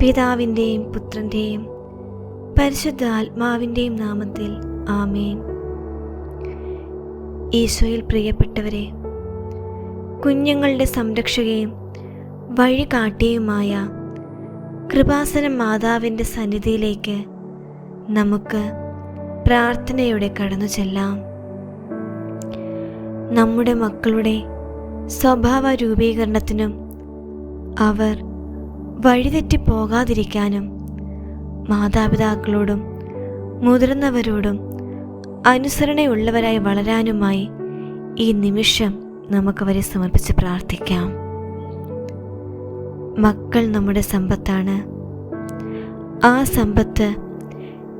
പിതാവിന്റെയും പുത്രന്റെയും പരിശുദ്ധ ആത്മാവിന്റെയും നാമത്തിൽ ആമേൻ. ഈശോയിൽ പ്രിയപ്പെട്ടവരെ കുഞ്ഞുങ്ങളുടെ സംരക്ഷകയും വഴികാട്ടിയുമായ കൃപാസനം മാതാവിന്റെ സന്നിധിയിലേക്ക് നമുക്ക് പ്രാർത്ഥനയോടെ കടന്നു ചെല്ലാം. നമ്മുടെ മക്കളുടെ സ്വഭാവ രൂപീകരണത്തിനും അവർ വഴിതെറ്റി പോകാതിരിക്കാനും മാതാപിതാക്കളോടും മുതിർന്നവരോടും അനുസരണയുള്ളവരായി വളരാനുമായി ഈ നിമിഷം നമുക്കവരെ സമർപ്പിച്ച് പ്രാർത്ഥിക്കാം. മക്കൾ നമ്മുടെ സമ്പത്താണ്. ആ സമ്പത്ത്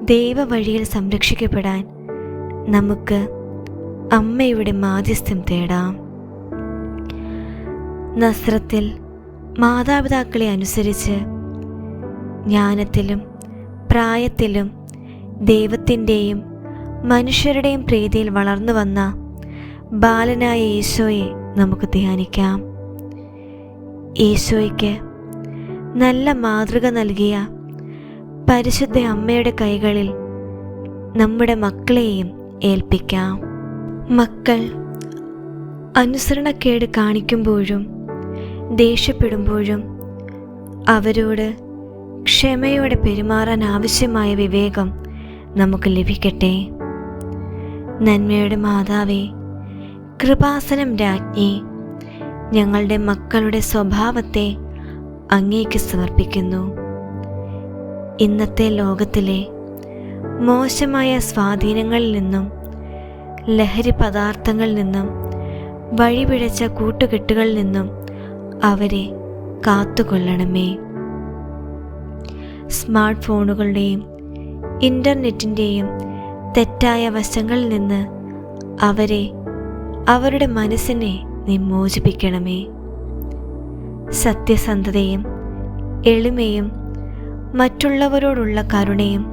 ദൈവവഴിയിൽ സംരക്ഷിക്കപ്പെടാൻ നമുക്ക് അമ്മയുടെ മാധ്യസ്ഥ്യം തേടാം. നസ്രത്തിൽ മാതാപിതാക്കളെ അനുസരിച്ച് ജ്ഞാനത്തിലും പ്രായത്തിലും ദൈവത്തിന്റെയും മനുഷ്യരുടെയും പ്രീതിയിൽ വളർന്നു വന്ന ബാലനായ ഈശോയെ നമുക്ക് ധ്യാനിക്കാം. ഈശോയ്ക്ക് നല്ല മാതൃക നൽകിയ പരിശുദ്ധ അമ്മയുടെ കൈകളിൽ നമ്മുടെ മക്കളെയും ഏൽപ്പിക്കാം. മക്കൾ അനുസരണക്കേട് കാണിക്കുമ്പോഴും ദേഷ്യപ്പെടുമ്പോഴും അവരോട് ക്ഷമയോടെ പെരുമാറാൻ ആവശ്യമായ വിവേകം നമുക്ക് ലഭിക്കട്ടെ. നന്മയുടെ മാതാവേ കൃപാസനം രാജ്ഞി ഞങ്ങളുടെ മക്കളുടെ സ്വഭാവത്തെ അങ്ങേക്ക് സമർപ്പിക്കുന്നു. ഇന്നത്തെ ലോകത്തിലെ മോശമായ സ്വാധീനങ്ങളിൽ നിന്നും ലഹരി പദാർത്ഥങ്ങളിൽ നിന്നും വഴിപിഴച്ച കൂട്ടുകെട്ടുകളിൽ നിന്നും അവരെ കാത്തുകൊള്ളണമേ. സ്മാർട്ട് ഫോണുകളുടെയും ഇന്റർനെറ്റിന്റെയും തെറ്റായ വശങ്ങളിൽ നിന്ന് അവരെ അവരുടെ മനസ്സിനെ നിമോചിപ്പിക്കണമേ സത്യസന്ധതയും എളിമയും മറ്റുള്ളവരോടുള്ള കരുണയും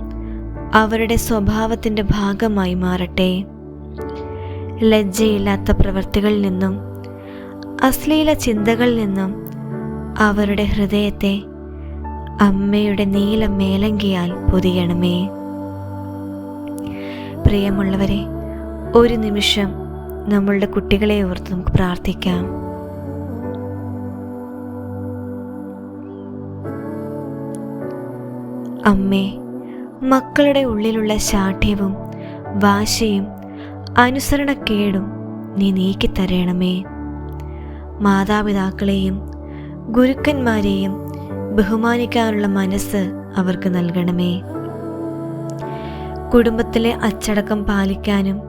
അവരുടെ സ്വഭാവത്തിന്റെ ഭാഗമായി മാറട്ടെ. ലജ്ജയില്ലാത്ത പ്രവൃത്തികളിൽ നിന്നും അശ്ലീല ചിന്തകളിൽ നിന്നും അവരുടെ ഹൃദയത്തെ അമ്മയുടെ നീല മേലങ്കിയാൽ പൊതിയണമേ. പ്രിയമുള്ളവരെ ഒരു നിമിഷം നമ്മളുടെ കുട്ടികളെ ഓർത്ത് നമുക്ക് പ്രാർത്ഥിക്കാം. അമ്മേ മക്കളുടെ ഉള്ളിലുള്ള ശാഠ്യവും വാശയും അനുസരണക്കേടും നീ നീക്കിത്തരയണമേ മാതാപിതാക്കളെയും ഗുരുക്കന്മാരെയും ബഹുമാനിക്കാനുള്ള മനസ്സ് അവർക്ക് നൽകണമേ. കുടുംബത്തിലെ അച്ചടക്കം പാലിക്കാനും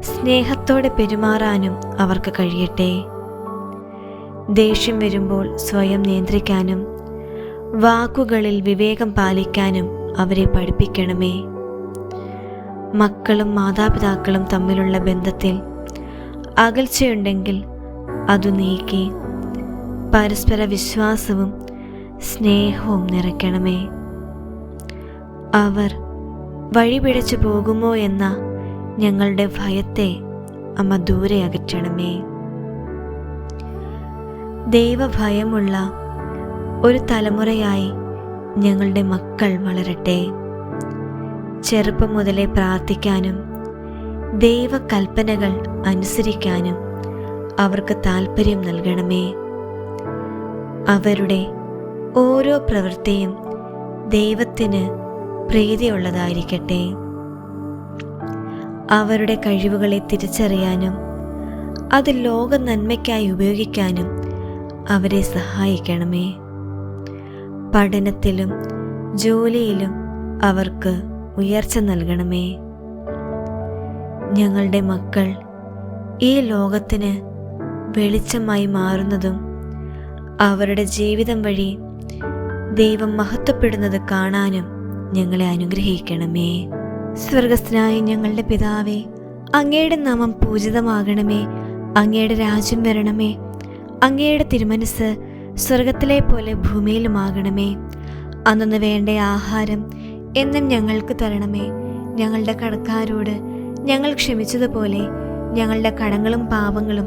സ്നേഹത്തോടെ പെരുമാറാനും അവർക്ക് കഴിയട്ടെ. ദേഷ്യം വരുമ്പോൾ സ്വയം നിയന്ത്രിക്കാനും വാക്കുകളിൽ വിവേകം പാലിക്കാനും അവരെ പഠിപ്പിക്കണമേ. മക്കളും മാതാപിതാക്കളും തമ്മിലുള്ള ബന്ധത്തിൽ അകൽച്ചയുണ്ടെങ്കിൽ അതു നീക്കി. പരസ്പര വിശ്വാസവും സ്നേഹവും നിറയ്ക്കണമേ. അവർ വഴിപിഴച്ചു പോകുമോ എന്ന ഞങ്ങളുടെ ഭയത്തെ അമ്മ ദൂരെ അകറ്റണമേ. ദൈവഭയമുള്ള ഒരു തലമുറയായി ഞങ്ങളുടെ മക്കൾ വളരട്ടെ. ചെറുപ്പം മുതലേ പ്രാർത്ഥിക്കാനും ദൈവകൽപ്പനകൾ അനുസരിക്കാനും അവർക്ക് താല്പര്യം നൽകണമേ. അവരുടെ ഓരോ പ്രവൃത്തിയും ദൈവത്തിന് പ്രീതിയുള്ളതായിരിക്കട്ടെ. അവരുടെ കഴിവുകളെ തിരിച്ചറിയാനും അത് ലോക നന്മയ്ക്കായി ഉപയോഗിക്കാനും അവരെ സഹായിക്കണമേ. പഠനത്തിലും ജോലിയിലും അവർക്ക് ഉയർച്ച നൽകണമേ. ഞങ്ങളുടെ മക്കൾ ഈ ലോകത്തിന് വെളിച്ചമായി മാറുന്നതും അവരുടെ ജീവിതം വഴി ദൈവം മഹത്വപ്പെടുന്നത് കാണാനും ഞങ്ങളെ അനുഗ്രഹിക്കണമേ. സ്വർഗസ്ഥനായ ഞങ്ങളുടെ പിതാവേ അങ്ങയുടെ നാമം പൂജിതമാകണമേ. അങ്ങയുടെ രാജ്യം വരണമേ. അങ്ങയുടെ തിരുമനസ് സ്വർഗത്തിലെ പോലെ ഭൂമിയിലുമാകണമേ. അന്നു വേണ്ട ആഹാരം എന്നും ഞങ്ങൾക്ക് തരണമേ. ഞങ്ങളുടെ കടക്കാരോട് ഞങ്ങൾ ക്ഷമിച്ചതുപോലെ ഞങ്ങളുടെ കടങ്ങളും പാപങ്ങളും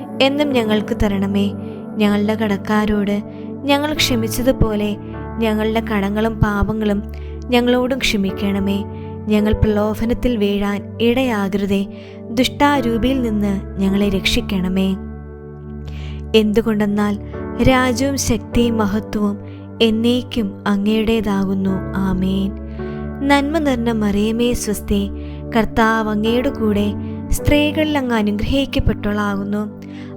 എന്നും ഞങ്ങൾക്ക് തരണമേ. ഞങ്ങളുടെ കടക്കാരോട് ഞങ്ങൾ ക്ഷമിച്ചതുപോലെ ഞങ്ങളുടെ കടങ്ങളും പാപങ്ങളും ഞങ്ങളോടും ക്ഷമിക്കണമേ. ഞങ്ങൾ പ്രലോഭനത്തിൽ വീഴാൻ ഇടയാകരുതേ. ദുഷ്ടാരൂപിയിൽ നിന്ന് ഞങ്ങളെ രക്ഷിക്കണമേ. എന്തുകൊണ്ടെന്നാൽ രാജ്യവും ശക്തിയും മഹത്വവും എന്നേക്കും അങ്ങയുടേതാകുന്നു. ആമേൻ. നന്മ നിറഞ്ഞ മറിയമേ സ്വസ്തി. കർത്താവ് അങ്ങയുടെ കൂടെ സ്ത്രീകളിൽ അങ്ങ് അനുഗ്രഹിക്കപ്പെട്ടവളാകുന്നു.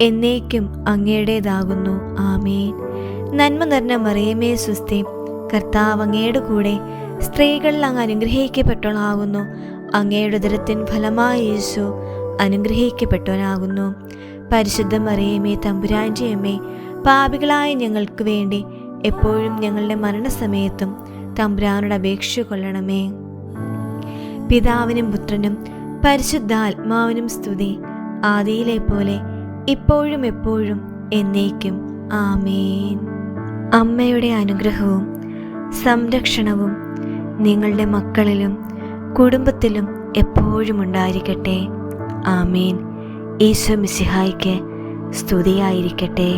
എന്നേക്കും അങ്ങയുടേതാകുന്നു. ആമേൻ. നന്മ നിറഞ്ഞ മറിയമേ സുസ്തി. കർത്താവ് അങ്ങയുടെ കൂടെ സ്ത്രീകളിൽ അങ്ങ് അനുഗ്രഹിക്കപ്പെട്ടവളാകുന്നു. അങ്ങയുടെ ഉദരത്തിൻ ഫലമായ യേശു അനുഗ്രഹിക്കപ്പെട്ടവനാകുന്നു. പരിശുദ്ധ മറിയമേ തമ്പുരാന്റെ അമ്മേ പാപികളായ ഞങ്ങൾക്ക് വേണ്ടി എപ്പോഴും ഞങ്ങളുടെ മരണസമയത്തും തമ്പുരാനോട് അപേക്ഷ കൊള്ളണമേ. പിതാവിനും പുത്രനും പരിശുദ്ധാത്മാവിനും സ്തുതി. ആദിയിലെ പോലെ ഇപ്പോഴും എപ്പോഴും എന്നേക്കും. ആമേൻ. അമ്മയുടെ അനുഗ്രഹവും സംരക്ഷണവും നിങ്ങളുടെ മക്കളിലും കുടുംബത്തിലും എപ്പോഴും ഉണ്ടായിരിക്കട്ടെ. ആമേൻ. ഈശോ മിസിഹായിക്ക് സ്തുതിയായിരിക്കട്ടെ.